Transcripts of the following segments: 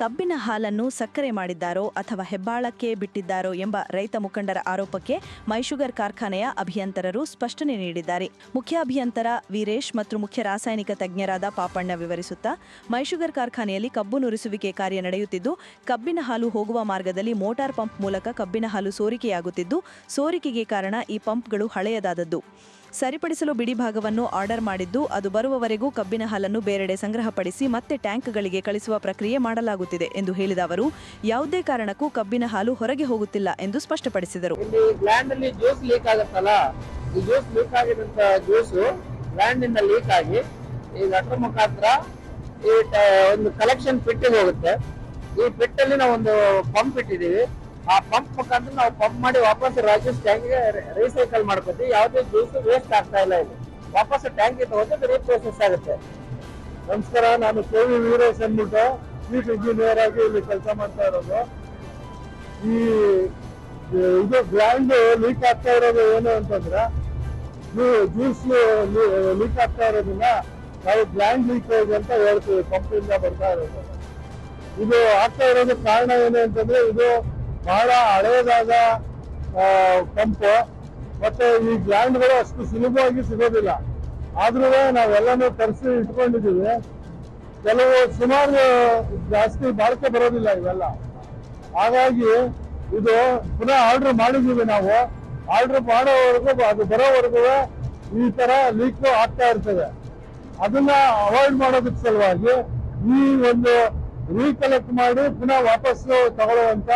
ಕಬ್ಬಿನ ಹಾಲನ್ನು ಸಕ್ಕರೆ ಮಾಡಿದ್ದಾರೋ ಅಥವಾ ಹೆಬ್ಬಾಳಕ್ಕೆ ಬಿಟ್ಟಿದ್ದಾರೋ ಎಂಬ ರೈತ ಮುಖಂಡರ ಆರೋಪಕ್ಕೆ ಮೈಶುಗರ್ ಕಾರ್ಖಾನೆಯ ಅಭಿಯಂತರರು ಸ್ಪಷ್ಟನೆ ನೀಡಿದ್ದಾರೆ. ಮುಖ್ಯ ಅಭಿಯಂತರ ವೀರೇಶ್ ಮತ್ತು ಮುಖ್ಯ ರಾಸಾಯನಿಕ ತಜ್ಞರಾದ ಪಾಪಣ್ಣ ವಿವರಿಸುತ್ತಾ, ಮೈಶುಗರ್ ಕಾರ್ಖಾನೆಯಲ್ಲಿ ಕಬ್ಬು ನುರಿಸುವಿಕೆ ಕಾರ್ಯ ನಡೆಯುತ್ತಿದ್ದು, ಕಬ್ಬಿನ ಹಾಲು ಹೋಗುವ ಮಾರ್ಗದಲ್ಲಿ ಮೋಟಾರ್ ಪಂಪ್ ಮೂಲಕ ಕಬ್ಬಿನ ಹಾಲು ಸೋರಿಕೆಯಾಗುತ್ತಿದ್ದು, ಸೋರಿಕೆಗೆ ಕಾರಣ ಈ ಪಂಪ್ಗಳು ಹಳೆಯದಾದದ್ದು. ಸರಿಪಡಿಸಲು ಬಿಡಿ ಭಾಗವನ್ನು ಆರ್ಡರ್ ಮಾಡಿದ್ದು, ಅದು ಬರುವವರೆಗೂ ಕಬ್ಬಿನ ಹಾಲನ್ನು ಬೇರೆಡೆ ಸಂಗ್ರಹಪಡಿಸಿ ಮತ್ತೆ ಟ್ಯಾಂಕ್ಗಳಿಗೆ ಕಳಿಸುವ ಪ್ರಕ್ರಿಯೆ ಮಾಡಲಾಗುತ್ತಿದೆ ಎಂದು ಹೇಳಿದ ಅವರು, ಯಾವುದೇ ಕಾರಣಕ್ಕೂ ಕಬ್ಬಿನ ಹಾಲು ಹೊರಗೆ ಹೋಗುತ್ತಿಲ್ಲ ಎಂದು ಸ್ಪಷ್ಟಪಡಿಸಿದರು. ಈ ಒಂದು ಕಲೆಕ್ಷನ್ ಹೋಗುತ್ತೆ. ಈ ಪಿಟ್ಟಲ್ಲಿ ನಾವು ಒಂದು ಪಂಪ್ ಇಟ್ಟಿದೀವಿ ಆ ಪಂಪ್ ಮುಖಾಂತರ ನಾವು ಪಂಪ್ ಮಾಡಿ ವಾಪಸ್ ರಾಜೇಶ್ ಟ್ಯಾಂಕ್ಗೆ ರೀಸೈಕಲ್ ಮಾಡ್ಕೊತೀವಿ. ಯಾವುದೇ ಜ್ಯೂಸ್ ವೇಸ್ಟ್ ಆಗ್ತಾ ಇಲ್ಲ ಇಲ್ಲಿ. ವಾಪಸ್ ಟ್ಯಾಂಕ್ ತಗೊಂಡು ರೀಪ್ರೋಸೆಸ್ ಆಗುತ್ತೆ. ನಮಸ್ಕಾರ, ನಾನು ಕೆ ವಿ ವೀರೇಶ್ ಅಂದ್ಬಿಟ್ಟು ಚೀಫ್ ಇಂಜಿನಿಯರ್ ಆಗಿ ಇಲ್ಲಿ ಕೆಲಸ ಮಾಡ್ತಾ ಇರೋದು. ಈ ಇದು ಗ್ರ್ಯಾಂಡ್ ಲೀಕ್ ಆಗ್ತಾ ಇರೋದು ಏನು ಅಂತಂದ್ರೆ ಜ್ಯೂಸ್ ಲೀಕ್ ಆಗ್ತಾ ಇರೋದನ್ನ ನಾವು ಗ್ರ್ಯಾಂಡ್ ಲೀಕೇಜ್ ಅಂತ ಹೇಳ್ತೀವಿ ಪಂಪಿಂದ ಬರ್ತಾ ಇರೋದು. ಇದು ಆಗ್ತಾ ಇರೋದು ಕಾರಣ ಏನು ಅಂತಂದ್ರೆ, ಇದು ಬಹಳ ಹಳೆಯದಾದ ಪಂಪ್ ಮತ್ತೆ ಈ ಗ್ಲ್ಯಾಂಡ್ಗಳು ಅಷ್ಟು ಸುಲಭವಾಗಿ ಸಿಗೋದಿಲ್ಲ. ಆದ್ರೂ ನಾವೆಲ್ಲನೂ ತರಿಸಿ ಇಟ್ಕೊಂಡಿದ್ದೀವಿ. ಕೆಲವು ಸುಮಾರು ಜಾಸ್ತಿ ಬಾಳಿಕೆ ಬರೋದಿಲ್ಲ ಇವೆಲ್ಲ. ಹಾಗಾಗಿ ಇದು ಪುನಃ ಆರ್ಡರ್ ಮಾಡಿದೀವಿ ನಾವು. ಆರ್ಡರ್ ಮಾಡೋವರೆಗೂ, ಅದು ಬರೋವರೆಗೂ ಈ ತರ ಲೀಕ್ ಆಗ್ತಾ ಇರ್ತದೆ. ಅದನ್ನ ಅವಾಯ್ಡ್ ಮಾಡೋದಕ್ಕೆ ಸಲುವಾಗಿ ಈ ಒಂದು ರೀಕಲೆಕ್ಟ್ ಮಾಡಿ ಪುನಃ ವಾಪಸ್ಸು ತಗೊಳ್ಳುವಂತ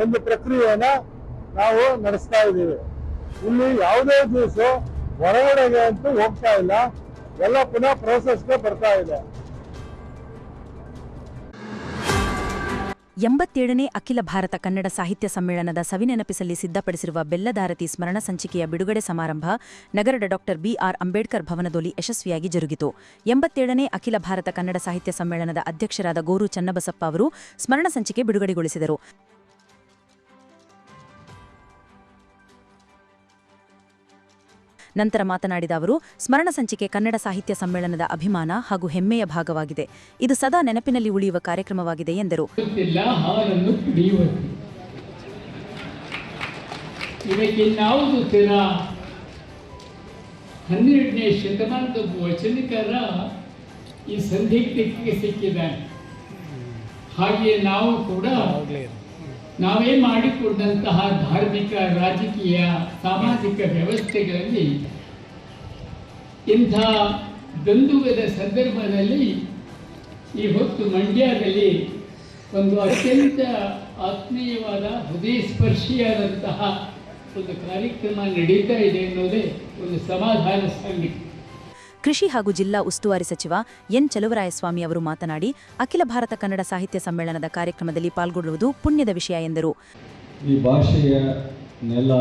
ಒಂದು ಪ್ರಕ್ರಿಯೆಯನ್ನ ನಾವು ನಡೆಸ್ತಾ ಇದ್ದೀವಿ. ಇಲ್ಲಿ ಯಾವುದೇ ಜ್ಯೂಸು ಹೊರಗಡೆಗೆ ಅಂತೂ ಹೋಗ್ತಾ ಇಲ್ಲ. ಎಲ್ಲ ಪುನಃ ಪ್ರೋಸೆಸ್ಗೆ ಬರ್ತಾ ಇದೆ. ಎಂಬತ್ತೇಳನೇ ಅಖಿಲ ಭಾರತ ಕನ್ನಡ ಸಾಹಿತ್ಯ ಸಮ್ಮೇಳನದ ಸವಿನೆನಪಿಸಲ್ಲಿ ಸಿದ್ಧಪಡಿಸಿರುವ ಬೆಲ್ಲದಾರತಿ ಸ್ಮರಣ ಸಂಚಿಕೆಯ ಬಿಡುಗಡೆ ಸಮಾರಂಭ ನಗರದ ಡಾಕ್ಟರ್ ಬಿಆರ್ ಅಂಬೇಡ್ಕರ್ ಭವನದಲ್ಲಿ ಯಶಸ್ವಿಯಾಗಿ ಜರುಗಿತು. ಎಂಬತ್ತೇಳನೇ ಅಖಿಲ ಭಾರತ ಕನ್ನಡ ಸಾಹಿತ್ಯ ಸಮ್ಮೇಳನದ ಅಧ್ಯಕ್ಷರಾದ ಗೋರು ಚನ್ನಬಸಪ್ಪ ಅವರು ಸ್ಮರಣ ಸಂಚಿಕೆ ಬಿಡುಗಡೆಗೊಳಿಸಿದರು. ನಂತರ ಮಾತನಾಡಿದ ಅವರು, ಸ್ಮರಣ ಸಂಚಿಕೆ ಕನ್ನಡ ಸಾಹಿತ್ಯ ಸಮ್ಮೇಳನದ ಅಭಿಮಾನ ಹಾಗೂ ಹೆಮ್ಮೆಯ ಭಾಗವಾಗಿದೆ. ಇದು ಸದಾ ನೆನಪಿನಲ್ಲಿ ಉಳಿಯುವ ಕಾರ್ಯಕ್ರಮವಾಗಿದೆ ಎಂದರು. ಹನ್ನೆರಡನೇ ಶತಮಾನದ ವಚನಕಾರ ಈ ಸಂದಿಗ್ಧಕ್ಕೆ ಸಿಕ್ಕಿದ್ದಾನೆ. ಹಾಗೆಯೇ ನಾವು ಕೂಡ ನಾವೇ ಮಾಡಿಕೊಂಡಂತಹ ಧಾರ್ಮಿಕ, ರಾಜಕೀಯ, ಸಾಮಾಜಿಕ ವ್ಯವಸ್ಥೆಗಳಲ್ಲಿ ಇಂಥ ದಂದುಗದ ಸಂದರ್ಭದಲ್ಲಿ ಈ ಹೊತ್ತು ಮಂಡ್ಯದಲ್ಲಿ ಒಂದು ಅತ್ಯಂತ ಆತ್ಮೀಯವಾದ ಹೃದಯ ಸ್ಪರ್ಶಿಯಾದಂತಹ ಒಂದು ಕಾರ್ಯಕ್ರಮ ನಡೀತಾ ಇದೆ ಅನ್ನೋದೇ ಒಂದು ಸಮಾಧಾನ ಸಂಗತಿ. ಕೃಷಿ ಹಾಗೂ ಜಿಲ್ಲಾ ಉಸ್ತುವಾರಿ ಸಚಿವ ಎನ್ ಚಲುವರಾಯಸ್ವಾಮಿ ಅವರು ಮಾತನಾಡಿ, ಅಖಿಲ ಭಾರತ ಕನ್ನಡ ಸಾಹಿತ್ಯ ಸಮ್ಮೇಳನದ ಕಾರ್ಯಕ್ರಮದಲ್ಲಿ ಪಾಲ್ಗೊಳ್ಳುವುದು ಪುಣ್ಯದ ವಿಷಯ ಎಂದರು. ಈ ಭಾಷೆಯ ನೆಲ,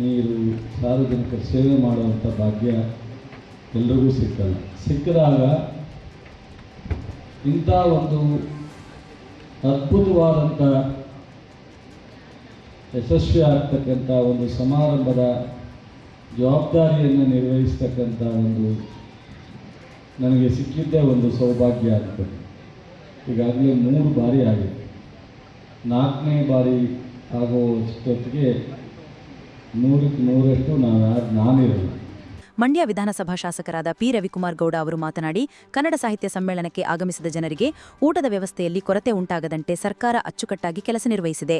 ನೀರು, ಸಾರ್ವಜನಿಕ ಸೇವೆ ಮಾಡುವಂಥ ಭಾಗ್ಯ ಎಲ್ಲರಿಗೂ ಸಿಕ್ಕಲ್ಲ ಸಿಕ್ಕಿದಾಗ ಇಂಥ ಒಂದು ಅದ್ಭುತವಾದಂಥ ಯಶಸ್ವಿ ಆಗ್ತಕ್ಕಂಥ ಒಂದು ಸಮಾರಂಭದ ಜವಾಬ್ದಾರಿಯನ್ನು ನಿರ್ವಹಿಸ್ತಕ್ಕಂಥ ಒಂದು ನನಗೆ ಸಿಕ್ಕಿದ್ದೇ ಒಂದು ಸೌಭಾಗ್ಯ ಆಗ್ತದೆ. ಈಗಾಗಲೇ ಮೂರು ಬಾರಿ ಆಗಿದೆ. ನಾಲ್ಕನೇ ಬಾರಿ ಆಗೋಷ್ಟೊತ್ತಿಗೆ ನೂರಕ್ಕೆ ನೂರಷ್ಟು ನಾನು ನಾನಿರಲ್ಲ. ಮಂಡ್ಯ ವಿಧಾನಸಭಾ ಶಾಸಕರಾದ ಪಿ ರವಿಕುಮಾರ್ ಗೌಡ ಅವರು ಮಾತನಾಡಿ, ಕನ್ನಡ ಸಾಹಿತ್ಯ ಸಮ್ಮೇಳನಕ್ಕೆ ಆಗಮಿಸಿದ ಜನರಿಗೆ ಊಟದ ವ್ಯವಸ್ಥೆಯಲ್ಲಿ ಕೊರತೆ ಉಂಟಾಗದಂತೆ ಸರ್ಕಾರ ಅಚ್ಚುಕಟ್ಟಾಗಿ ಕೆಲಸ ನಿರ್ವಹಿಸಿದೆ.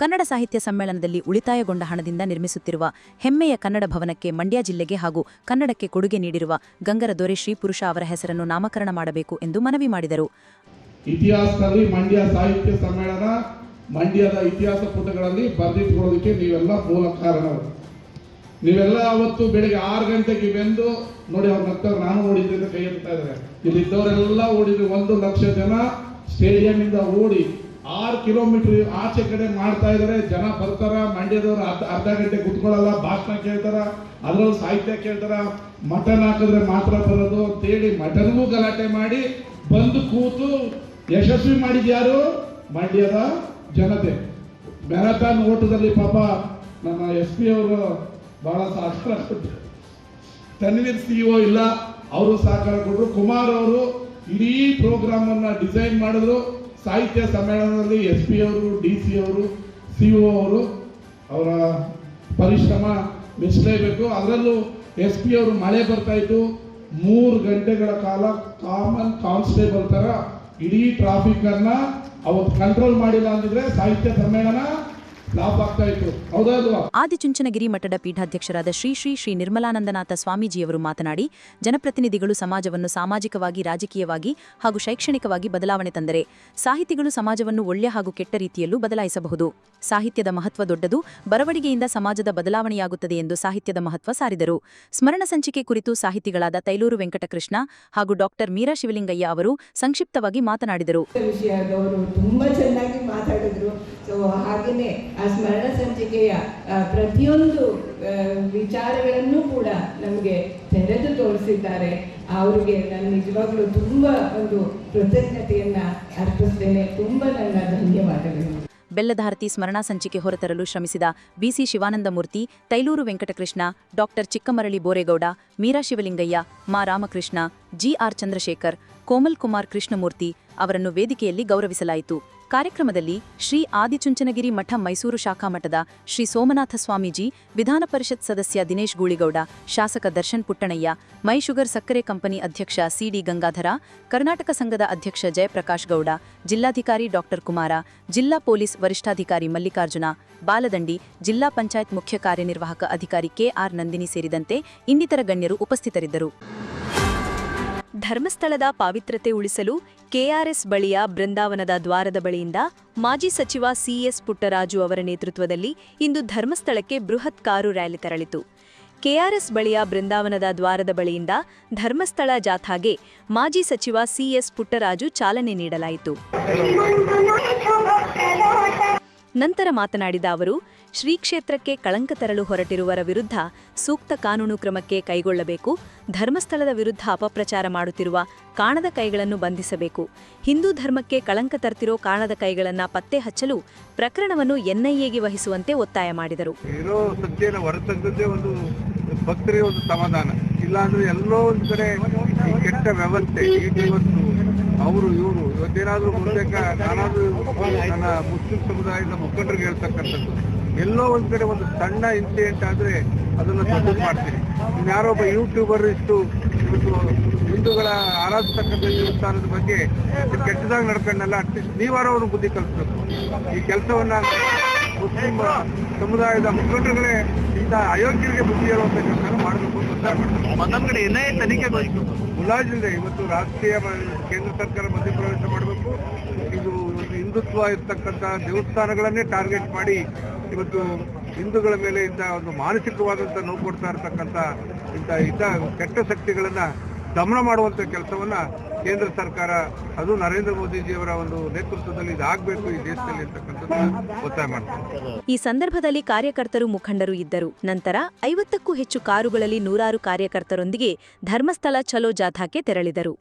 ಕನ್ನಡ ಸಾಹಿತ್ಯ ಸಮ್ಮೇಳನದಲ್ಲಿ ಉಳಿತಾಯಗೊಂಡ ಹಣದಿಂದ ನಿರ್ಮಿಸುತ್ತಿರುವ ಹೆಮ್ಮೆಯ ಕನ್ನಡ ಭವನಕ್ಕೆ ಮಂಡ್ಯ ಜಿಲ್ಲೆಗೆ ಹಾಗೂ ಕನ್ನಡಕ್ಕೆ ಕೊಡುಗೆ ನೀಡಿರುವ ಗಂಗರ ದೊರೆ ಶ್ರೀ ಪುರುಷ ಅವರ ಹೆಸರನ್ನು ನಾಮಕರಣ ಮಾಡಬೇಕು ಎಂದು ಮನವಿ ಮಾಡಿದರು. ಇತಿಹಾಸದಲ್ಲಿ ಮಂಡ್ಯ ಸಾಹಿತ್ಯ ಸಮ್ಮೇಳನ ಮಂಡ್ಯದ ಇತಿಹಾಸ ಪುಟಗಳಲ್ಲಿ ಬರೆದಿಟ್ಕೊಳ್ಳೋದಕ್ಕೆ ನೀವೆಲ್ಲ ಮೂಲ ಕಾರಣರು. ನೀವೆಲ್ಲ ಅವತ್ತು ಬೆಳಿಗ್ಗೆ ಆರು ಗಂಟೆಗೆ ಬೆಂದು ನೋಡಿ ಅವ್ರ ಮತ್ತವ್ರು ನಾನು ಓಡಿದ್ದೆ ಅಂತ ಕೈ ಎತ್ತಾ ಇದ್ದಾರೆ. ಇಲ್ಲಿದ್ದವರೆಲ್ಲ ಓಡಿದ್ರು ಒಂದು ಲಕ್ಷ ಜನ ಸ್ಟೇಡಿಯಂ ಇಂದ ಓಡಿ ಆರು ಕಿಲೋಮೀಟರ್ ಆಚೆ ಕಡೆ ಮಾಡ್ತಾ ಜನ ಬರ್ತಾರ, ಮಂಡ್ಯದವ್ರು ಅರ್ಧ ಗಂಟೆ ಕುತ್ಕೊಳ್ಳಲ್ಲ, ಭಾಷಣ ಕೇಳ್ತಾರ, ಅದ್ರಲ್ಲಿ ಸಾಹಿತ್ಯ ಕೇಳ್ತಾರ. ಮಟನ್ ಹಾಕಿದ್ರೆ ಮಾತ್ರ ಬರೋದು ಅಂತೇಳಿ ಮಟನ್ಗೂ ಗಲಾಟೆ ಮಾಡಿ ಬಂದು ಕೂತು ಯಶಸ್ವಿ ಮಾಡಿದ ಯಾರು? ಮಂಡ್ಯದ ಜನತೆ. ಮ್ಯಾರಥಾನ್ ಓಟದಲ್ಲಿ ಪಾಪ ನಮ್ಮ ಎಸ್ ಪಿ ಅವರು ಬಹಳ ಸಹಕಾರ ಕೊಟ್ಟರು ತನ್ವೀರ್ ಓ ಇಲ್ಲ, ಅವರು ಸಹಕಾರ ಕೊಟ್ಟರು ಕುಮಾರ್ ಅವರು ಇಡೀ ಪ್ರೋಗ್ರಾಮ್ ಅನ್ನ ಡಿಸೈನ್ ಮಾಡಿದ್ರು. ಸಾಹಿತ್ಯ ಸಮ್ಮೇಳನದಲ್ಲಿ ಎಸ್ ಪಿ ಅವರು ಡಿ ಸಿ ಅವರು, ಸಿ ಒ ಅವರು ಅವರ ಪರಿಶ್ರಮ ಮೆಚ್ಚಲೇಬೇಕು. ಅದರಲ್ಲೂ ಎಸ್ ಪಿ ಅವರು ಮಳೆ ಬರ್ತಾ ಇತ್ತು. ಮೂರು ಗಂಟೆಗಳ ಕಾಲ ಕಾಮನ್ ಕಾನ್ಸ್ಟೇಬಲ್ ತರ ಇಡೀ ಟ್ರಾಫಿಕ್ ಅನ್ನ ಅವತ್ತು ಕಂಟ್ರೋಲ್ ಮಾಡಿಲ್ಲ ಅಂದಿದ್ರೆ ಸಾಹಿತ್ಯ ಸಮ್ಮೇಳನ ಆದಿಚುಂಚನಗಿರಿ ಮಠದ ಪೀಠಾಧ್ಯಕ್ಷರಾದ ಶ್ರೀ ಶ್ರೀ ಶ್ರೀ ನಿರ್ಮಲಾನಂದನಾಥ ಸ್ವಾಮೀಜಿಯವರು ಮಾತನಾಡಿ ಜನಪ್ರತಿನಿಧಿಗಳು ಸಮಾಜವನ್ನು ಸಾಮಾಜಿಕವಾಗಿ ರಾಜಕೀಯವಾಗಿ ಹಾಗೂ ಶೈಕ್ಷಣಿಕವಾಗಿ ಬದಲಾವಣೆ ತಂದರೆ ಸಾಹಿತಿಗಳು ಸಮಾಜವನ್ನು ಒಳ್ಳೆಯ ಹಾಗೂ ಕೆಟ್ಟ ರೀತಿಯಲ್ಲೂ ಬದಲಾಯಿಸಬಹುದು. ಸಾಹಿತ್ಯದ ಮಹತ್ವ ದೊಡ್ಡದು ಬರವಣಿಗೆಯಿಂದ ಸಮಾಜದ ಬದಲಾವಣೆಯಾಗುತ್ತದೆ ಎಂದು ಸಾಹಿತ್ಯದ ಮಹತ್ವ ಸಾರಿದರು. ಸ್ಮರಣ ಸಂಚಿಕೆ ಕುರಿತು ಸಾಹಿತಿಗಳಾದ ತೈಲೂರು ವೆಂಕಟಕೃಷ್ಣ ಹಾಗೂ ಡಾಕ್ಟರ್ ಮೀರಾ ಶಿವಲಿಂಗಯ್ಯ ಅವರು ಸಂಕ್ಷಿಪ್ತವಾಗಿ ಮಾತನಾಡಿದರು. ಆ ಸ್ಮರಣ ಸಂಚಿಕೆಯ ಪ್ರತಿಯೊಂದು ವಿಚಾರಗಳನ್ನು ಕೂಡ ನಮಗೆ ತೆರೆದು ತೋರಿಸಿದ್ದಾರೆ. ಅವರಿಗೆ ನಾನು ನಿಜವಾಗ್ಲೂ ತುಂಬ ಒಂದು ಕೃತಜ್ಞತೆಯನ್ನ ಅರ್ಪಿಸ್ತೇನೆ. ತುಂಬ ನನ್ನ ಧನ್ಯವಾದಗಳು. ಬೆಲ್ಲಧಾರತಿ ಸ್ಮರಣಾ ಸಂಚಿಕೆ ಹೊರತರಲು ಶ್ರಮಿಸಿದ B C Shivanandamurthy, Thailur Venkatakrishna, doctor Chikkamarali Boregowda, Meera Shivalingaiah, Ma Ramakrishna G R Chandrashekar Komal Kumar Krishnamurthy ಅವರನ್ನು ವೇದಿಕೆಯಲ್ಲಿ ಗೌರವಿಸಲಾಯಿತು. ಕಾರ್ಯಕ್ರಮದಲ್ಲಿ ಶ್ರೀ ಆದಿಚುಂಚನಗಿರಿ ಮಠ ಮೈಸೂರು ಶಾಖಾ ಮಠದ ಶ್ರೀ ಸೋಮನಾಥ ಸ್ವಾಮೀಜಿ, ವಿಧಾನ ಪರಿಷತ್ ಸದಸ್ಯ ದಿನೇಶ್ ಗೂಳಿಗೌಡ, ಶಾಸಕ ದರ್ಶನ್ ಪುಟ್ಟಣಯ್ಯ, ಮೈ ಶುಗರ್ ಸಕ್ಕರೆ ಕಂಪನಿ ಅಧ್ಯಕ್ಷ ಸಿಡಿ ಗಂಗಾಧರ, ಕರ್ನಾಟಕ ಸಂಘದ ಅಧ್ಯಕ್ಷ ಜಯಪ್ರಕಾಶ್ ಗೌಡ, ಜಿಲ್ಲಾಧಿಕಾರಿ ಡಾಕ್ಟರ್ ಕುಮಾರ, ಜಿಲ್ಲಾ ಪೊಲೀಸ್ ವರಿಷ್ಠಾಧಿಕಾರಿ ಮಲ್ಲಿಕಾರ್ಜುನ, ಬಾಲದಂಡಿ ಜಿಲ್ಲಾ ಪಂಚಾಯತ್ ಮುಖ್ಯ ಕಾರ್ಯನಿರ್ವಾಹಕ ಅಧಿಕಾರಿ ಕೆಆರ್ ನಂದಿನಿ ಸೇರಿದಂತೆ ಇನ್ನಿತರ ಗಣ್ಯರು ಉಪಸ್ಥಿತರಿದ್ದರು. ಧರ್ಮಸ್ಥಳದ ಪಾವಿತ್ರತೆ ಉಳಿಸಲು ಕೆಆರ್ಎಸ್ ಬಳಿಯ ಬೃಂದಾವನದ ದ್ವಾರದ ಬಳಿಯಿಂದ ಮಾಜಿ ಸಚಿವ ಸಿಎಸ್ ಪುಟ್ಟರಾಜು ಅವರ ನೇತೃತ್ವದಲ್ಲಿ ಇಂದು ಧರ್ಮಸ್ಥಳಕ್ಕೆ ಬೃಹತ್ ಕಾರು ರ್ಯಾಲಿ ತೆರಳಿತು. ಕೆಆರ್ಎಸ್ ಬಳಿಯ ಬೃಂದಾವನದ ದ್ವಾರದ ಬಳಿಯಿಂದ ಧರ್ಮಸ್ಥಳ ಜಾಥಾಗೆ ಮಾಜಿ ಸಚಿವ ಸಿಎಸ್ ಪುಟ್ಟರಾಜು ಚಾಲನೆ ನೀಡಲಾಯಿತು. ನಂತರ ಮಾತನಾಡಿದ ಅವರು ಶ್ರೀ ಕ್ಷೇತ್ರಕ್ಕೆ ಕಳಂಕ ತರಲು ಹೊರಟಿರುವರ ವಿರುದ್ಧ ಸೂಕ್ತ ಕಾನೂನು ಕ್ರಮಕ್ಕೆ ಕೈಗೊಳ್ಳಬೇಕು. ಧರ್ಮಸ್ಥಳದ ವಿರುದ್ಧ ಅಪಪ್ರಚಾರ ಮಾಡುತ್ತಿರುವ ಕಾಣದ ಕೈಗಳನ್ನು ಬಂಧಿಸಬೇಕು. ಹಿಂದೂ ಧರ್ಮಕ್ಕೆ ಕಳಂಕ ತರ್ತಿರೋ ಕಾಣದ ಕೈಗಳನ್ನು ಪತ್ತೆ ಹಚ್ಚಲು ಪ್ರಕರಣವನ್ನು ಎನ್ಐಎಗೆ ವಹಿಸುವಂತೆ ಒತ್ತಾಯ ಮಾಡಿದರು. ಸಮಾಧಾನ. ಇಲ್ಲಾಂದ್ರೆ ಎಲ್ಲೋ ಒಂದು ಕಡೆ ಕೆಟ್ಟ ವ್ಯವಸ್ಥೆ. ಅವರು ಇವರು ಇವತ್ತೇನಾದ್ರೂ ಮುಂದೆ ನಾನಾದರೂ ನನ್ನ ಮುಸ್ಲಿಂ ಸಮುದಾಯದ ಮುಖಂಡರಿಗೆ ಹೇಳ್ತಕ್ಕಂಥದ್ದು. ಎಲ್ಲೋ ಒಂದ್ ಕಡೆ ಒಂದು ಸಣ್ಣ ಇನ್ಸಿಡೆಂಟ್ ಆದ್ರೆ ಅದನ್ನು ಸಪೋರ್ಟ್ ಮಾಡ್ತೀನಿ ಒಬ್ಬ ಯೂಟ್ಯೂಬರ್ ಇಷ್ಟು ಹಿಂದೂಗಳ ಆರಾಧಿಸ್ತಕ್ಕಂಥ ದೇವಸ್ಥಾನದ ಬಗ್ಗೆ ಕೆಟ್ಟದಾಗ ನಡ್ಕೊಂಡಲ್ಲ ಅಟ್ಲೀಸ್ಟ್ ನೀವಾರೋ ಅವ್ರಿಗೆ ಬುದ್ಧಿ ಕಲಿಸ್ಬೇಕು. ಈ ಕೆಲಸವನ್ನ ಮುಸ್ಲಿಂ ಸಮುದಾಯದ ಮುಖಂಡರುಗಳೇ ಇಂಥ ಅಯೋಗ್ಯರಿಗೆ ಬುದ್ಧಿ ಹೇಳುವಂತ ಕೆಲಸ ಮಾಡಬೇಕು ಅಂತ ನಮ್ಮ ಕಡೆ ಏನೇ ತನಿಖೆ ಮುಲಾಜಿಲ್ಲದೆ ಇವತ್ತು ರಾಷ್ಟ್ರೀಯ ಕೇಂದ್ರ ಸರ್ಕಾರ ಮಧ್ಯಪ್ರವೇಶ ಮಾಡಬೇಕು. ಇದು ಹಿಂದುತ್ವ ಇರ್ತಕ್ಕಂಥ ದೇವಸ್ಥಾನಗಳನ್ನೇ ಟಾರ್ಗೆಟ್ ಮಾಡಿ ಇವತ್ತು ಹಿಂದೂಗಳ ಮೇಲೆ ಇಂಥ ಒಂದು ಮಾನಸಿಕವಾದಂಥ ನೋವು ಕೊಡ್ತಾ ಇರ್ತಕ್ಕಂಥ ಇಂಥ ಇಂಥ ಕೆಟ್ಟ ಶಕ್ತಿಗಳನ್ನ ದಮನ ಮಾಡುವಂತ ಕೆಲಸವನ್ನ ಕೇಂದ್ರ ಸರ್ಕಾರ, ಅದು ನರೇಂದ್ರ ಮೋದಿಜಿಯವರ ಒಂದು ನೇತೃತ್ವದಲ್ಲಿ ಇದಾಗಬೇಕು ಈ ದೇಶದಲ್ಲಿ ಒತ್ತಾಯ ಮಾಡ್ತಾರೆ ಈ ಸಂದರ್ಭದಲ್ಲಿ ಕಾರ್ಯಕರ್ತರು ಮುಖಂಡರು ಇದ್ದರು. ನಂತರ ಐವತ್ತಕ್ಕೂ ಹೆಚ್ಚು ಕಾರುಗಳಲ್ಲಿ ನೂರಾರು ಕಾರ್ಯಕರ್ತರೊಂದಿಗೆ ಧರ್ಮಸ್ಥಳ ಚಲೋ ಜಾಥಾಕ್ಕೆ ತೆರಳಿದರು.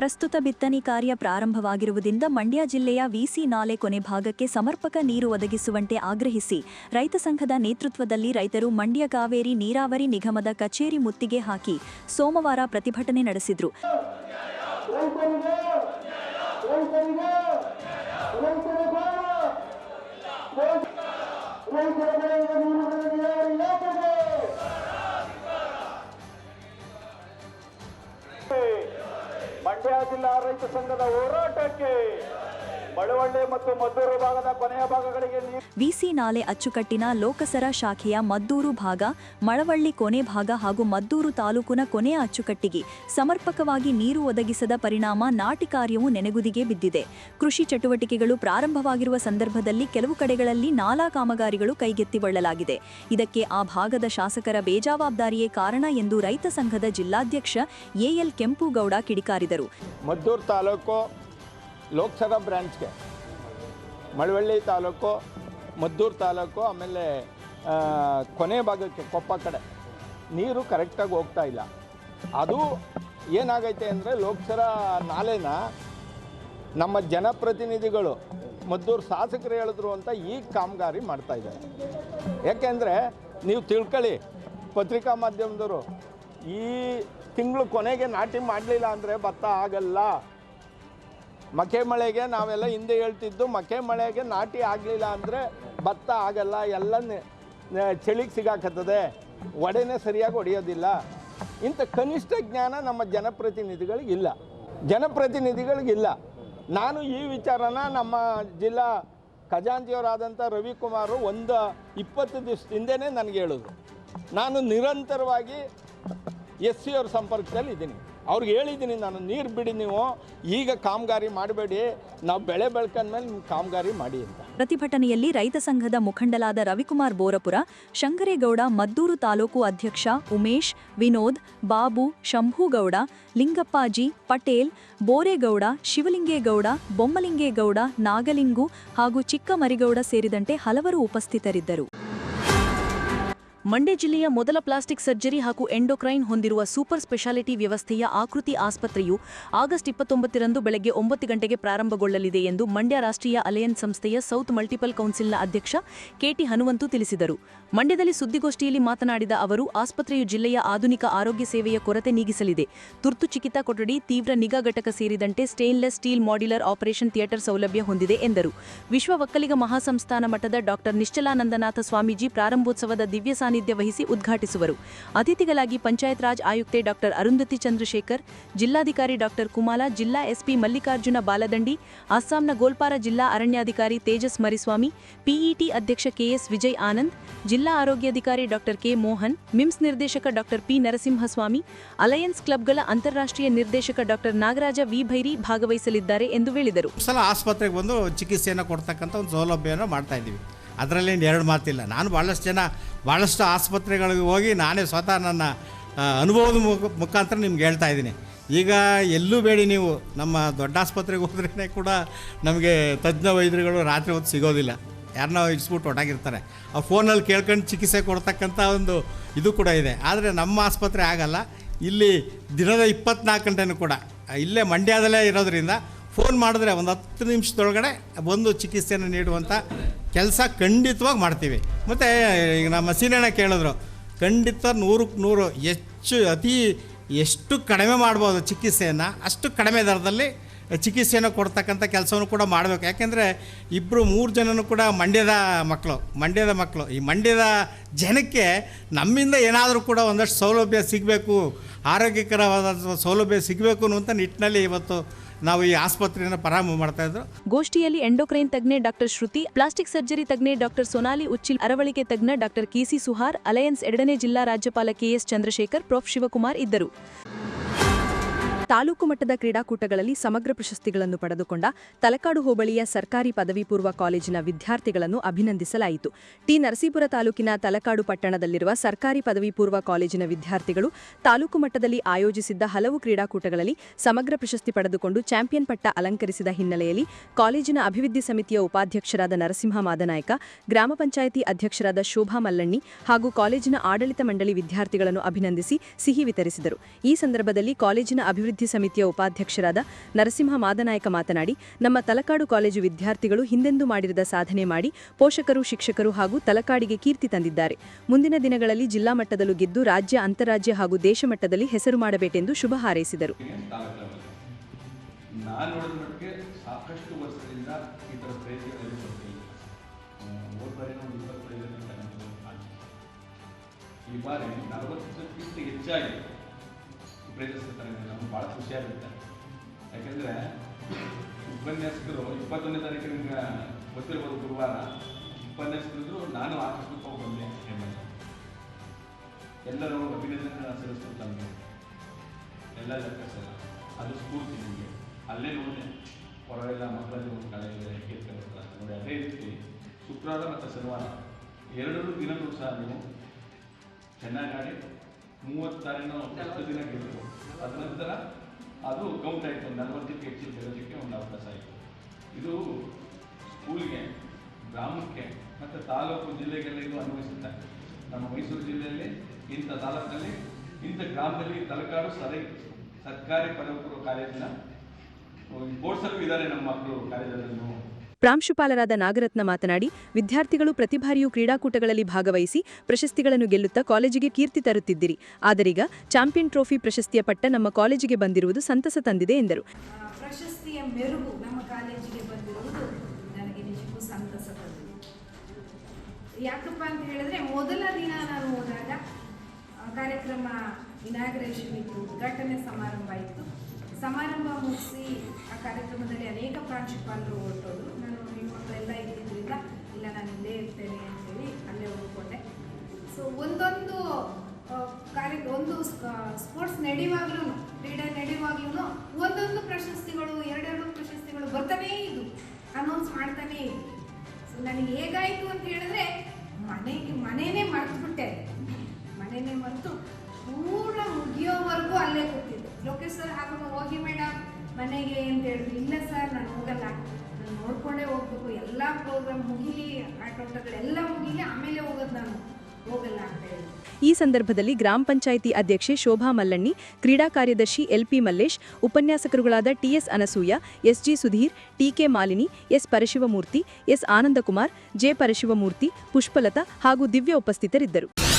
ಪ್ರಸ್ತುತ ಬಿತ್ತನೆ ಕಾರ್ಯ ಪ್ರಾರಂಭವಾಗಿರುವುದರಿಂದ ಮಂಡ್ಯ ಜಿಲ್ಲೆಯ ವಿಸಿ ನಾಲೆ ಕೊನೆ ಭಾಗಕ್ಕೆ ಸಮರ್ಪಕ ನೀರು ಒದಗಿಸುವಂತೆ ಆಗ್ರಹಿಸಿ ರೈತ ಸಂಘದ ನೇತೃತ್ವದಲ್ಲಿ ರೈತರು ಮಂಡ್ಯ ಕಾವೇರಿ ನೀರಾವರಿ ನಿಗಮದ ಕಚೇರಿ ಮುತ್ತಿಗೆ ಹಾಕಿ ಸೋಮವಾರ ಪ್ರತಿಭಟನೆ ನಡೆಸಿದ್ರು. ಸಂಘದ ಹೋರಾಟಕ್ಕೆ ಮಳವಳ್ಳಿ ಮತ್ತು ಮದ್ದೂರು ಭಾಗದ ಕೊನೆಯ ಭಾಗಗಳಿಗೆ ನೀರು ವಿಸಿ ನಾಲೆ ಅಚ್ಚುಕಟ್ಟಿನ ಲೋಕಸರ ಶಾಖೆಯ ಮದ್ದೂರು ಭಾಗ ಮಳವಳ್ಳಿ ಕೊನೆ ಭಾಗ ಹಾಗೂ ಮದ್ದೂರು ತಾಲೂಕಿನ ಕೊನೆಯ ಅಚ್ಚುಕಟ್ಟಿಗೆ ಸಮರ್ಪಕವಾಗಿ ನೀರು ಒದಗಿಸದ ಪರಿಣಾಮ ನಾಟಿ ಕಾರ್ಯವು ನೆನೆಗುದಿಗೆ ಬಿದ್ದಿದೆ. ಕೃಷಿ ಚಟುವಟಿಕೆಗಳು ಪ್ರಾರಂಭವಾಗಿರುವ ಸಂದರ್ಭದಲ್ಲಿ ಕೆಲವು ಕಡೆಗಳಲ್ಲಿ ನಾಲಾ ಕಾಮಗಾರಿಗಳು ಕೈಗೆತ್ತಿಕೊಳ್ಳಲಾಗಿದೆ. ಇದಕ್ಕೆ ಆ ಭಾಗದ ಶಾಸಕರ ಬೇಜವಾಬ್ದಾರಿಯೇ ಕಾರಣ ಎಂದು ರೈತ ಸಂಘದ ಜಿಲ್ಲಾಧ್ಯಕ್ಷ ಎಎಲ್ ಕೆಂಪುಗೌಡ ಕಿಡಿಕಾರಿದರು. ಮದ್ದೂರು ತಾಲೂಕು ಲೋಕಸಭಾ ಬ್ರ್ಯಾಂಚ್ಗೆ ಮಳವಳ್ಳಿ ತಾಲೂಕು, ಮದ್ದೂರು ತಾಲೂಕು, ಆಮೇಲೆ ಕೊನೆ ಭಾಗಕ್ಕೆ ಕೊಪ್ಪ ಕಡೆ. ನೀರು ಕರೆಕ್ಟಾಗಿ ಹೋಗ್ತಾ ಇಲ್ಲ. ಅದು ಏನಾಗೈತೆ ಅಂದರೆ ಲೋಕಸಭಾ ನಾಲೆನ ನಮ್ಮ ಜನಪ್ರತಿನಿಧಿಗಳು, ಮದ್ದೂರು ಶಾಸಕರು ಹೇಳಿದ್ರು ಅಂತ ಈಗ ಕಾಮಗಾರಿ ಮಾಡ್ತಾ ಇದ್ದಾರೆ. ಯಾಕೆಂದರೆ ನೀವು ತಿಳ್ಕೊಳ್ಳಿ, ಪತ್ರಿಕಾ ಮಾಧ್ಯಮದವರು, ಈ ತಿಂಗಳು ಕೊನೆಗೆ ನಾಟಿ ಮಾಡಲಿಲ್ಲ ಅಂದರೆ ಭತ್ತ ಆಗಲ್ಲ. ಮಕೆ ಮಳೆಗೆ ನಾವೆಲ್ಲ ಹಿಂದೆ ಹೇಳ್ತಿದ್ದು ಮಕೆ ಮಳೆಗೆ ನಾಟಿ ಆಗಲಿಲ್ಲ ಅಂದರೆ ಭತ್ತ ಆಗಲ್ಲ, ಎಲ್ಲ ಚಳಿಗೆ ಸಿಗಾಕತ್ತದೆ. ಒಡೆನೆ ಸರಿಯಾಗಿ ಹೊಡೆಯೋದಿಲ್ಲ ಇಂಥ ಕನಿಷ್ಠ ಜ್ಞಾನ ನಮ್ಮ ಜನಪ್ರತಿನಿಧಿಗಳಿಗಿಲ್ಲ. ಜನಪ್ರತಿನಿಧಿಗಳಿಗಿಲ್ಲ. ನಾನು ಈ ವಿಚಾರನ ನಮ್ಮ ಜಿಲ್ಲಾ ಖಜಾಂತಿಯವರಾದಂಥ ರವಿಕುಮಾರು ಒಂದು ಇಪ್ಪತ್ತು ದಿವಸ ಹಿಂದೆನೇ ನನಗೆ ಹೇಳಿದ್ರು ನಾನು ನಿರಂತರವಾಗಿ ಎಸ್ ಸಿ ಅವ್ರ ಸಂಪರ್ಕದಲ್ಲಿ ಇದ್ದೀನಿ ಅವ್ರಿಗೆ ಹೇಳಿದ್ದೀನಿ ನಾನು, ನೀರು ಬಿಡಿ ನೀವು, ಈಗ ಕಾಮಗಾರಿ ಮಾಡಬೇಡಿ, ನಾವು ಬೆಳೆ ಬೆಳ್ಕೊಂಡ್ಮೇಲೆ ನೀವು ಕಾಮಗಾರಿ ಮಾಡಿ ಅಂತ. ಪ್ರತಿಭಟನೆಯಲ್ಲಿ ರೈತ ಸಂಘದ ಮುಖಂಡಲಾದ ರವಿಕುಮಾರ್ ಬೋರಪುರ, ಶಂಕರೇಗೌಡ, ಮದ್ದೂರು ತಾಲೂಕು ಅಧ್ಯಕ್ಷ ಉಮೇಶ್, ವಿನೋದ್, ಬಾಬು, ಶಂಭುಗೌಡ, ಲಿಂಗಪ್ಪಾಜಿ, ಪಟೇಲ್, ಬೋರೇಗೌಡ, ಶಿವಲಿಂಗೇಗೌಡ, ಬೊಮ್ಮಲಿಂಗೇಗೌಡ, ನಾಗಲಿಂಗು ಹಾಗೂ ಚಿಕ್ಕಮರಿಗೌಡ ಸೇರಿದಂತೆ ಹಲವರು ಉಪಸ್ಥಿತರಿದ್ದರು. ಮಂಡ್ಯ ಜಿಲ್ಲೆಯ ಮೊದಲ ಪ್ಲಾಸ್ಟಿಕ್ ಸರ್ಜರಿ ಹಾಗೂ ಎಂಡೋಕ್ರೈನ್ ಹೊಂದಿರುವ ಸೂಪರ್ ಸ್ಪೆಷಾಲಿಟಿ ವ್ಯವಸ್ಥೆಯ ಆಕೃತಿ ಆಸ್ಪತ್ರೆಯು ಆಗಸ್ಟ್ ಇಪ್ಪತ್ತೊಂಬತ್ತರಂದು ಬೆಳಗ್ಗೆ ಒಂಬತ್ತು ಗಂಟೆಗೆ ಪ್ರಾರಂಭಗೊಳ್ಳಲಿದೆ ಎಂದು ಮಂಡ್ಯ ರಾಷ್ಟ್ರೀಯ ಅಲಯನ್ಸ್ ಸಂಸ್ಥೆಯ ಸೌತ್ ಮಲ್ಟಿಪಲ್ ಕೌನ್ಸಿಲ್ನ ಅಧ್ಯಕ್ಷ ಕೆಟಿ ಹನುಮಂತು ತಿಳಿಸಿದರು. ಮಂಡ್ಯದಲ್ಲಿ ಸುದ್ದಿಗೋಷ್ಠಿಯಲ್ಲಿ ಮಾತನಾಡಿದ ಅವರು, ಆಸ್ಪತ್ರೆಯು ಜಿಲ್ಲೆಯ ಆಧುನಿಕ ಆರೋಗ್ಯ ಸೇವೆಯ ಕೊರತೆ ನೀಗಿಸಲಿದೆ. ತುರ್ತು ಚಿಕಿತ್ಸಾ ಕೊಠಡಿ, ತೀವ್ರ ನಿಗಾ ಘಟಕ ಸೇರಿದಂತೆ stainless steel modular operation theatre ಸೌಲಭ್ಯ ಹೊಂದಿದೆ ಎಂದರು. ವಿಶ್ವ ಒಕ್ಕಲಿಗ ಮಹಾಸಂಸ್ಥಾನ ಮಠದ ಡಾಕ್ಟರ್ ನಿಶ್ಚಲಾನಂದನಾಥ ಸ್ವಾಮೀಜಿ ಪ್ರಾರಂಭೋತ್ಸವದ ದಿವ್ಯ ಸಾನ್ನಿಧ್ಯ ವಹಿಸಿ ಉದ್ಘಾಟಿಸುವರು. ಅತಿಥಿಗಳಾಗಿ ಪಂಚಾಯತ್ ರಾಜ್ ಆಯುಕ್ತೆ ಡಾಕ್ಟರ್ ಅರುಂಧತಿ ಚಂದ್ರಶೇಖರ್, ಜಿಲ್ಲಾಧಿಕಾರಿ ಡಾಕ್ಟರ್ ಕುಮಾಲ, ಜಿಲ್ಲಾ ಎಸ್ಪಿ ಮಲ್ಲಿಕಾರ್ಜುನ ಬಾಲದಂಡಿ, ಅಸ್ಸಾಂನ ಗೋಲ್ಪಾರ ಜಿಲ್ಲಾ ಅರಣ್ಯಾಧಿಕಾರಿ ತೇಜಸ್ ಮರಿಸ್ವಾಮಿ ಪಿಇಟಿ ಅಧ್ಯಕ್ಷ ಕೆಎಸ್ ವಿಜಯ್ ಆನಂದ್, ಜಿಲ್ಲಾ ಆರೋಗ್ಯಾಧಿಕಾರಿ ಡಾಕ್ಟರ್ ಕೆ ಮೋಹನ್, ಮಿಮ್ಸ್ ನಿರ್ದೇಶಕ ಡಾಕ್ಟರ್ ಪಿ ನರಸಿಂಹಸ್ವಾಮಿ, ಅಲಯನ್ಸ್ ಕ್ಲಬ್ಗಳ ಅಂತಾರಾಷ್ಟ್ರೀಯ ನಿರ್ದೇಶಕ ಡಾಕ್ಟರ್ ನಾಗರಾಜ ವಿ ಭೈರಿ ಭಾಗವಹಿಸಲಿದ್ದಾರೆ ಎಂದು ಹೇಳಿದರು. ಸಲ ಆಸ್ಪತ್ರೆಗೆ ಬಂದು ಚಿಕಿತ್ಸೆಯನ್ನು ಕೊಡ್ತಕ್ಕಂಥ ಒಂದು ಸೌಲಭ್ಯವನ್ನು ಮಾಡ್ತಾ ಇದ್ದೀವಿ. ಅದರಲ್ಲಿ ಎರಡು ಮಾತಿಲ್ಲ. ನಾನು ಭಾಳಷ್ಟು ಜನ ಭಾಳಷ್ಟು ಆಸ್ಪತ್ರೆಗಳಿಗೆ ಹೋಗಿ ನಾನೇ ಸ್ವತಃ ನನ್ನ ಅನುಭವದ ಮುಖ, ಮುಖಾಂತರ ನಿಮ್ಗೆ ಹೇಳ್ತಾ ಇದ್ದೀನಿ. ಈಗ ಎಲ್ಲೂ ಬೇಡಿ ನೀವು. ನಮ್ಮ ದೊಡ್ಡ ಆಸ್ಪತ್ರೆಗೆ ಹೋದ್ರೇ ಕೂಡ ನಮಗೆ ತಜ್ಞ ವೈದ್ಯರುಗಳು ರಾತ್ರಿ ಹೊತ್ತು ಸಿಗೋದಿಲ್ಲ. ಯಾರನ್ನೋ ಇಡ್ಸ್ಬಿಟ್ಟು ಹೊಟ್ಟಾಗಿರ್ತಾರೆ ಆ ಫೋನಲ್ಲಿ ಕೇಳ್ಕೊಂಡು ಚಿಕಿತ್ಸೆ ಕೊಡ್ತಕ್ಕಂಥ ಒಂದು ಇದು ಕೂಡ ಇದೆ. ಆದರೆ ನಮ್ಮ ಆಸ್ಪತ್ರೆ ಆಗಲ್ಲ. ಇಲ್ಲಿ ದಿನದ ಇಪ್ಪತ್ನಾಲ್ಕು ಗಂಟೆನೂ ಕೂಡ. ಇಲ್ಲೇ ಮಂಡ್ಯದಲ್ಲೇ ಇರೋದರಿಂದ ಫೋನ್ ಮಾಡಿದ್ರೆ ಒಂದು ಹತ್ತು ನಿಮಿಷದೊಳಗಡೆ ಒಂದು ಚಿಕಿತ್ಸೆಯನ್ನು ನೀಡುವಂಥ ಕೆಲಸ ಖಂಡಿತವಾಗಿ ಮಾಡ್ತೀವಿ. ಮತ್ತು, ಈಗ ನಮ್ಮ ಸೀನಣ್ಣ ಕೇಳಿದ್ರು, ಖಂಡಿತ ನೂರಕ್ಕೆ ನೂರು, ಹೆಚ್ಚು, ಅತಿ ಎಷ್ಟು ಕಡಿಮೆ ಮಾಡ್ಬೋದು ಚಿಕಿತ್ಸೆಯನ್ನು, ಅಷ್ಟು ಕಡಿಮೆ ದರದಲ್ಲಿ ಚಿಕಿತ್ಸೆಯನ್ನು ಕೊಡ್ತಕ್ಕಂಥ ಕೆಲಸವನ್ನು ಕೂಡ ಮಾಡಬೇಕು. ಯಾಕೆಂದರೆ ಇಬ್ಬರು ಮೂರು ಜನನೂ ಕೂಡ ಮಂಡ್ಯದ ಮಕ್ಕಳು ಮಂಡ್ಯದ ಮಕ್ಕಳು. ಈ ಮಂಡ್ಯದ ಜನಕ್ಕೆ ನಮ್ಮಿಂದ ಏನಾದರೂ ಕೂಡ ಒಂದಷ್ಟು ಸೌಲಭ್ಯ ಸಿಗಬೇಕು ಆರೋಗ್ಯಕರವಾದ ಸೌಲಭ್ಯ ಸಿಗಬೇಕು ಅನ್ನುವಂಥ ನಿಟ್ಟಿನಲ್ಲಿ ಇವತ್ತು ನಾವು ಈ ಆಸ್ಪತ್ರೆಯನ್ನು ಪ್ರಾರಂಭ ಮಾಡ್ತಾ ಇದ್ರು. ಗೋಷ್ಠಿಯಲ್ಲಿ ಎಂಡೋಕ್ರೈನ್ ತಜ್ಞೆ ಡಾಕ್ಟರ್ ಶ್ರುತಿ, ಪ್ಲಾಸ್ಟಿಕ್ ಸರ್ಜರಿ ತಜ್ಞೆ ಡಾಕ್ಟರ್ ಸೋನಾಲಿ ಉಚ್ಚಿಲ್, ಅರವಳಿಕೆ ತಜ್ಞ ಡಾಕ್ಟರ್ ಕೆಸಿ ಸುಹಾರ್, ಅಲಯನ್ಸ್ ಎರಡನೇ ಜಿಲ್ಲಾ ರಾಜ್ಯಪಾಲ ಕೆಎಸ್ ಚಂದ್ರಶೇಖರ್, ಪ್ರೊಫ್ ಶಿವಕುಮಾರ್ ಇದ್ದರು. ತಾಲೂಕು ಮಟ್ಟದ ಕ್ರೀಡಾಕೂಟಗಳಲ್ಲಿ ಸಮಗ್ರ ಪ್ರಶಸ್ತಿಗಳನ್ನು ಪಡೆದುಕೊಂಡ ತಲಕಾಡು ಹೋಬಳಿಯ ಸರ್ಕಾರಿ ಪದವಿ ಪೂರ್ವ ಕಾಲೇಜಿನ ವಿದ್ಯಾರ್ಥಿಗಳನ್ನು ಅಭಿನಂದಿಸಲಾಯಿತು. ಟಿ. ನರಸೀಪುರ ತಾಲೂಕಿನ ತಲಕಾಡು ಪಟ್ಟಣದಲ್ಲಿರುವ ಸರ್ಕಾರಿ ಪದವಿ ಪೂರ್ವ ಕಾಲೇಜಿನ ವಿದ್ಯಾರ್ಥಿಗಳು ತಾಲೂಕು ಮಟ್ಟದಲ್ಲಿ ಆಯೋಜಿಸಿದ್ದ ಹಲವು ಕ್ರೀಡಾಕೂಟಗಳಲ್ಲಿ ಸಮಗ್ರ ಪ್ರಶಸ್ತಿ ಪಡೆದುಕೊಂಡು ಚಾಂಪಿಯನ್ ಪಟ್ಟ ಅಲಂಕರಿಸಿದ ಹಿನ್ನೆಲೆಯಲ್ಲಿ ಕಾಲೇಜಿನ ಅಭಿವೃದ್ಧಿ ಸಮಿತಿಯ ಉಪಾಧ್ಯಕ್ಷರಾದ ನರಸಿಂಹ ಮಾದನಾಯಕ, ಗ್ರಾಮ ಪಂಚಾಯಿತಿ ಅಧ್ಯಕ್ಷರಾದ ಶೋಭಾ ಮಲ್ಲಣ್ಣಿ ಹಾಗೂ ಕಾಲೇಜಿನ ಆಡಳಿತ ಮಂಡಳಿ ವಿದ್ಯಾರ್ಥಿಗಳನ್ನು ಅಭಿನಂದಿಸಿ ಸಿಹಿ ವಿತರಿಸಿದರು. ಈ ಸಂದರ್ಭದಲ್ಲಿ ಕಾಲೇಜಿನ ಅಭಿವೃದ್ಧಿ ಸಮಿತಿಯ ಉಪಾಧ್ಯಕ್ಷರಾದ ನರಸಿಂಹ ಮಾದನಾಯಕ ಮಾತನಾಡಿ, ನಮ್ಮ ತಲಕಾಡು ಕಾಲೇಜು ವಿದ್ಯಾರ್ಥಿಗಳು ಹಿಂದೆಂದು ಮಾಡಿರದ ಸಾಧನೆ ಮಾಡಿ ಪೋಷಕರು, ಶಿಕ್ಷಕರು ಹಾಗೂ ತಲಕಾಡಿಗೆ ಕೀರ್ತಿ ತಂದಿದ್ದಾರೆ. ಮುಂದಿನ ದಿನಗಳಲ್ಲಿ ಜಿಲ್ಲಾ ಮಟ್ಟದಲ್ಲೂ ಗೆದ್ದು ರಾಜ್ಯ, ಅಂತಾರಾಜ್ಯ ಹಾಗೂ ದೇಶ ಮಟ್ಟದಲ್ಲಿ ಹೆಸರು ಮಾಡಬೇಕೆಂದು ಶುಭ ಹಾರೈಸಿದರು. ಈ ಈ ಬಾರಿ ನಲವತ್ತಕ್ಕಿಂತ ಹೆಚ್ಚಾಗಿ ತಗೊಂಡಿದ್ದೀನಿ ನಮ್ಗೆ ಭಾಳ ಖುಷಿಯಾಗುತ್ತೆ ಯಾಕೆಂದರೆ ಉಪನ್ಯಾಸಕರು ಇಪ್ಪತ್ತೊಂದನೇ ತಾರೀಕು ನಿಮ್ಗೆ ಗೊತ್ತಿರ್ಬೋದು ಗುರುವಾರ. ಉಪನ್ಯಾಸಕರಿದ್ರು ನಾನು ಆಕಸ್ಮಿಕವಾಗಿ ಬಂದೆ ಎಲ್ಲರೂ ಅಭಿನಂದನೆ ಸಲ್ಲಿಸ್ತು ಎಲ್ಲ ಸರ್ ಅದು ಸ್ಫೂರ್ತಿ ನಿಮಗೆ. ಅಲ್ಲೇ ನೋಡಿ ಹೊರಗೆಲ್ಲ ಮಕ್ಕಳಲ್ಲಿ ಒಂದು ಕಳೆ ಇದೆ ಕೇಳ್ಕೊಳ್ತಾರೆ ನೋಡಿ, ಅದೇ ರೀತಿ ಶುಕ್ರವಾರ ಮತ್ತು ಶನಿವಾರ. ಎರಡೂ ದಿನಗಳು ಸಹ ನೀವು ಚೆನ್ನಾಗಿ ಆಡಿ ಹತ್ತು ದಿನ ಗೆದ್ದು ಅದ ನಂತರ ಅದು ಕೌಂಟ್ ಆಯಿತು ನಲವತ್ತಕ್ಕೆ ಹೆಚ್ಚು ಗೆಲ್ಲೋದಕ್ಕೆ ಒಂದು ಅವಕಾಶ ಆಯಿತು. ಇದು ಸ್ಕೂಲ್ಗೆ, ಗ್ರಾಮಕ್ಕೆ ಮತ್ತು ತಾಲೂಕು ಜಿಲ್ಲೆಗೆಲ್ಲ ಇದು ಅನ್ವಯಿಸುತ್ತೆ ನಮ್ಮ ಮೈಸೂರು ಜಿಲ್ಲೆಯಲ್ಲಿ ಇಂಥ ತಾಲೂಕಲ್ಲಿ, ಇಂಥ ಗ್ರಾಮದಲ್ಲಿ ತಲಕಾಡು ಸರಿ, ಸರ್ಕಾರಿ ಪದವಿ ಪೂರ್ವ ಕಾಲೇಜಿನ ಬೋರ್ಡ್ಸಲ್ಲೂ ಇದ್ದಾರೆ ನಮ್ಮ ಮಕ್ಕಳು ಕಾಲೇಜಲ್ಲೂ ಪ್ರಾಂಶುಪಾಲರಾದ ನಾಗರತ್ನ ಮಾತನಾಡಿ, ವಿದ್ಯಾರ್ಥಿಗಳು ಪ್ರತಿ ಬಾರಿಯೂ ಕ್ರೀಡಾಕೂಟಗಳಲ್ಲಿ ಭಾಗವಹಿಸಿ ಪ್ರಶಸ್ತಿಗಳನ್ನು ಗೆಲ್ಲುತ್ತಾ ಕಾಲೇಜಿಗೆ ಕೀರ್ತಿ ತರುತ್ತಿದ್ದಿರಿ. ಆದರೀಗ ಚಾಂಪಿಯನ್ ಟ್ರೋಫಿ ಪ್ರಶಸ್ತಿಯ ಪಟ್ಟ ನಮ್ಮ ಕಾಲೇಜಿಗೆ ಬಂದಿರುವುದು ಸಂತಸ ತಂದಿದೆ, ಎಂದರು. ಪ್ರಶಸ್ತಿಯ ಮೆರುಗು ನಮ್ಮ ಕಾಲೇಜಿಗೆ ಬಂದಿರುವುದು ನನಗೆ ನಿಜಕ್ಕೂ ಸಂತಸ ತಂದಿದೆ. ಯಾಕಪ್ಪ ಅಂತ ಹೇಳಿದ್ರೆ, ಮೊದಲ ದಿನ ನಾನು ಹೋದಾಗ ಕಾರ್ಯಕ್ರಮ ಇನಾಗ್ರೇಷನ್ ಇತ್ತು, ಉದ್ಘಾಟನೆ ಸಮಾರಂಭ ಇತ್ತು. ಸಮಾರಂಭ ಮುಗಿಸಿ ಆ ಕಾರ್ಯಕ್ರಮದಲ್ಲಿ ಅನೇಕ ಪ್ರಾಂಶುಪಾಲರು ಹೊರಟೋದ್ರು. ನಾನು ಹೆಣ್ಮಕ್ಳೆಲ್ಲ ಇದ್ದಿದ್ದರಿಂದ ಇಲ್ಲ, ನಾನು ಇಲ್ಲೇ ಇರ್ತೇನೆ ಅಂತೇಳಿ ಅಲ್ಲೇ ಹೋಗ್ಕೊಂಡೆ. ಸೊ ಒಂದೊಂದು ಕಾರ್ಯ, ಒಂದು ಸ್ಪೋರ್ಟ್ಸ್ ನಡೆಯುವಾಗ್ಲೂ ಕ್ರೀಡೆ ನಡೆಯುವಾಗ್ಲೂ ಒಂದೊಂದು ಪ್ರಶಸ್ತಿಗಳು, ಎರಡೆರಡು ಪ್ರಶಸ್ತಿಗಳು ಬರ್ತಾನೇ ಇದು ಅನೌನ್ಸ್ ಮಾಡ್ತಾನೇ ಇದ್ದು ಸೊ ನನಗೆ ಹೇಗಾಯಿತು ಅಂತ ಹೇಳಿದ್ರೆ ಮನೆಗೆ, ಮನೇನೇ ಮರೆತುಬಿಟ್ಟೆ. ಮನೇನೇ ಮರೆತು ಪೂರ್ಣ ಮುಗಿಯೋವರೆಗೂ ಅಲ್ಲೇ ಕೂತಿದ್ದೆ. ಲೋಕೇಶ್ ಸರ್ ಹಾಕೊಂಡು ಹೋಗಿ ಮೇಡಮ್ ಮನೆಗೆ ಅಂತ ಹೇಳಿದ್ರು. ಇಲ್ಲ ಸರ್, ನಾನು ಹೋಗಲ್ಲ. ನಾನು ನೋಡ್ಕೊಂಡೇ ಹೋಗ್ಬೇಕು. ಎಲ್ಲ ಪ್ರೋಗ್ರಾಮ್ ಮುಗಿಲಿ ಆಟೋಟಗಳೆಲ್ಲ ಮುಗಿಲಿ, ಆಮೇಲೆ ಹೋಗೋದು ನಾನು. ಹೋಗಲ್ಲ ಅಂತ ಹೇಳಿ. ಈ ಸಂದರ್ಭದಲ್ಲಿ ಗ್ರಾಮ ಪಂಚಾಯಿತಿ ಅಧ್ಯಕ್ಷೆ ಶೋಭಾ ಮಲ್ಲಣ್ಣಿ, ಕ್ರೀಡಾ ಕಾರ್ಯದರ್ಶಿ L P Mallesh, ಉಪನ್ಯಾಸಕರುಗಳಾದ T S Anasuya S G Sudhir T K Malini, S Parashivamurthy, S Anandakumar, J Parashivamurthy, Pushpalatha ಹಾಗೂ ದಿವ್ಯ ಉಪಸ್ಥಿತರಿದ್ದರು.